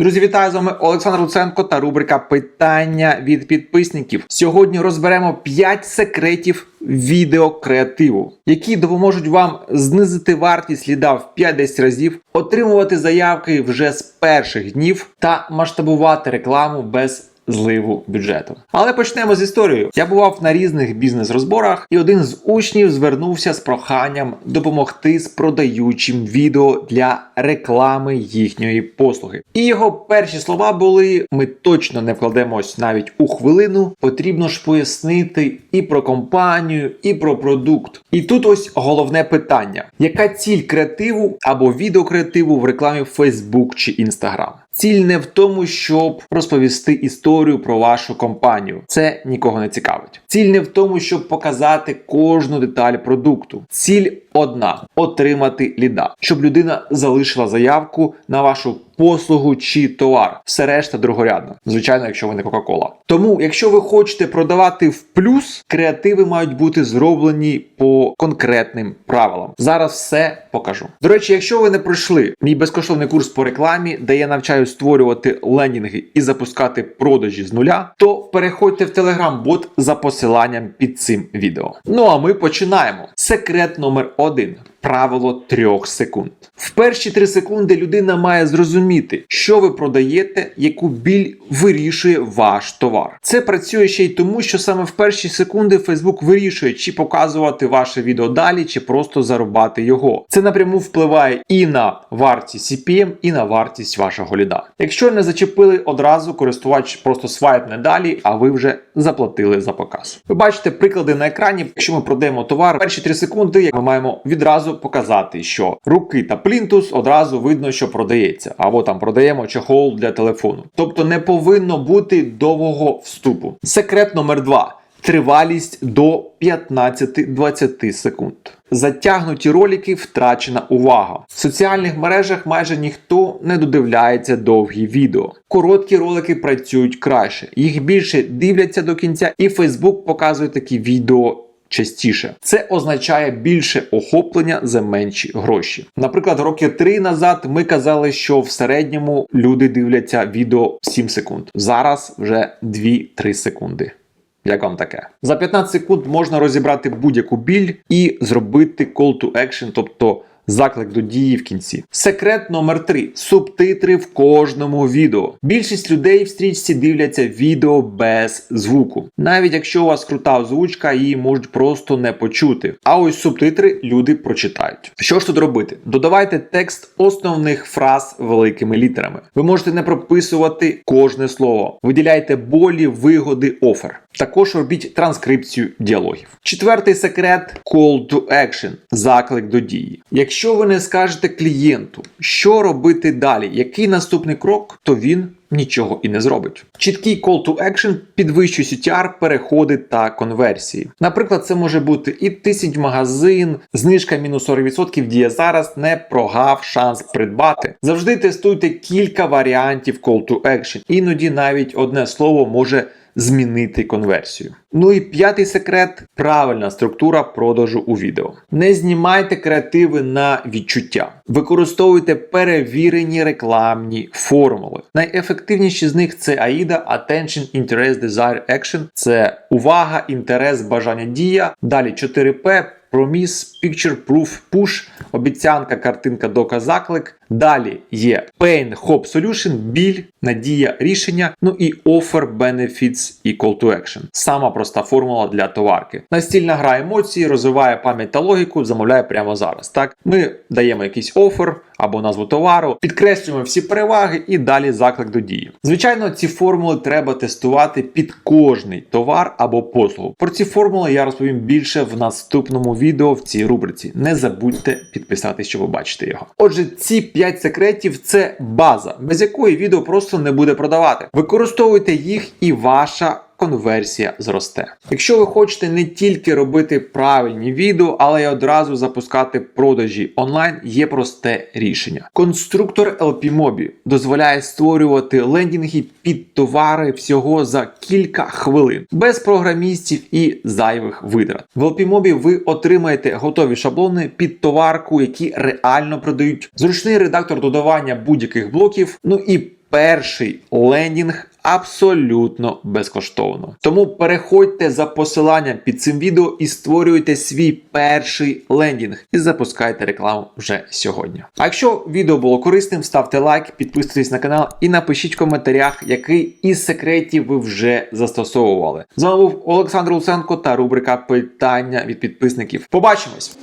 Друзі, вітаю з вами Олександр Луценко та рубрика Питання від підписників. Сьогодні розберемо 5 секретів відеокреативу, які допоможуть вам знизити вартість сліда в 5-10 разів, отримувати заявки вже з перших днів та масштабувати рекламу без зливу бюджету. Але почнемо з історією. Я бував на різних бізнес-розборах, і один з учнів звернувся з проханням допомогти з продаючим відео для реклами їхньої послуги. І його перші слова були: ми точно не вкладемось навіть у хвилину. Потрібно ж пояснити і про компанію, і про продукт. І тут ось головне питання: яка ціль креативу або відеокреативу в рекламі Facebook чи Instagram? Ціль не в тому, щоб розповісти історію про вашу компанію. Це нікого не цікавить. Ціль не в тому, щоб показати кожну деталь продукту. Ціль одна отримати ліда, щоб людина залишила заявку на вашу послугу чи товар. Все решта другорядно. Звичайно, якщо ви не Кока-Кола. Тому, якщо ви хочете продавати в плюс, креативи мають бути зроблені по конкретним правилам. Зараз все покажу. До речі, якщо ви не пройшли мій безкоштовний курс по рекламі, де я навчаю створювати лендінги і запускати продажі з нуля, то переходьте в Telegram-бот за посиланням під цим відео. Ну а ми починаємо. Секрет номер один. Modena. Правило трьох секунд. В перші три секунди людина має зрозуміти, що ви продаєте, яку біль вирішує ваш товар. Це працює ще й тому, що саме в перші секунди Facebook вирішує, чи показувати ваше відео далі, чи просто зарубати його. Це напряму впливає і на вартість CPM, і на вартість вашого ліда. Якщо не зачепили одразу, користувач просто свайпне далі, а ви вже заплатили за показ. Ви бачите приклади на екрані. Якщо ми продаємо товар, перші 3 секунди як ми маємо відразу показати, що руки та плінтус одразу видно, що продається, або там продаємо чохол для телефону. Тобто не повинно бути довгого вступу. Секрет номер 2. Тривалість до 15-20 секунд. Затягнуті ролики втрачена увага. В соціальних мережах майже ніхто не додивляється довгі відео. Короткі ролики працюють краще, їх більше дивляться до кінця, і Facebook показує такі відео. Частіше це означає більше охоплення за менші гроші. Наприклад, роки три назад ми казали, що в середньому люди дивляться відео 7 секунд. Зараз вже 2-3 секунди. Як вам таке? За 15 секунд можна розібрати будь-яку біль і зробити call to action, тобто заклик до дії в кінці. Секрет номер 3. Субтитри в кожному відео. Більшість людей в стрічці дивляться відео без звуку. Навіть якщо у вас крута озвучка, її можуть просто не почути. А ось субтитри люди прочитають. Що ж тут робити? Додавайте текст основних фраз великими літерами. Ви можете не прописувати кожне слово. Виділяйте болі, вигоди, офер. Також робіть транскрипцію діалогів. Четвертий секрет call to action заклик до дії. Якщо ви не скажете клієнту, що робити далі, який наступний крок, то він нічого і не зробить. Чіткий call to action підвищує CTR, переходи та конверсії. Наприклад, це може бути і тисяч магазин, знижка мінус 40% діє зараз, не прогав шанс придбати. Завжди тестуйте кілька варіантів call to action. Іноді навіть одне слово може змінити конверсію. Ну і п'ятий секрет правильна структура продажу у відео. Не знімайте креативи на відчуття. Використовуйте перевірені рекламні формули. Найефективніші з них це AIDA Attention, Interest, Desire, Action. Це увага, інтерес, бажання дія. Далі 4P. Promise, Picture, Proof, Push, обіцянка, картинка, доказ, заклик. Далі є Pain, Hope Solution, біль, надія, рішення. Ну і Offer, Benefits і Call to Action. Сама проста формула для товарки. Настільна гра емоцій, розвиває пам'ять та логіку, замовляє прямо зараз. Так, ми даємо якийсь офер або назву товару, підкреслюємо всі переваги і далі заклик до дії. Звичайно, ці формули треба тестувати під кожний товар або послугу. Про ці формули я розповім більше в наступному відео в цій рубриці. Не забудьте підписатися, щоб ви бачите його. Отже, ці 5 секретів це база, без якої відео просто не буде продавати. Використовуйте їх і ваша конверсія зросте. Якщо ви хочете не тільки робити правильні відео, але й одразу запускати продажі онлайн, є просте рішення. Конструктор LPMobi дозволяє створювати лендінги під товари всього за кілька хвилин, без програмістів і зайвих витрат. В LPMobi ви отримаєте готові шаблони під товарку, які реально продають, зручний редактор додавання будь-яких блоків, ну і перший лендінг абсолютно безкоштовно. Тому переходьте за посиланням під цим відео і створюйте свій перший лендінг і запускайте рекламу вже сьогодні. А якщо відео було корисним, ставте лайк, підписуйтесь на канал і напишіть в коментарях, який із секретів ви вже застосовували. З вами був Олександр Луценко та рубрика Питання від підписників. Побачимось!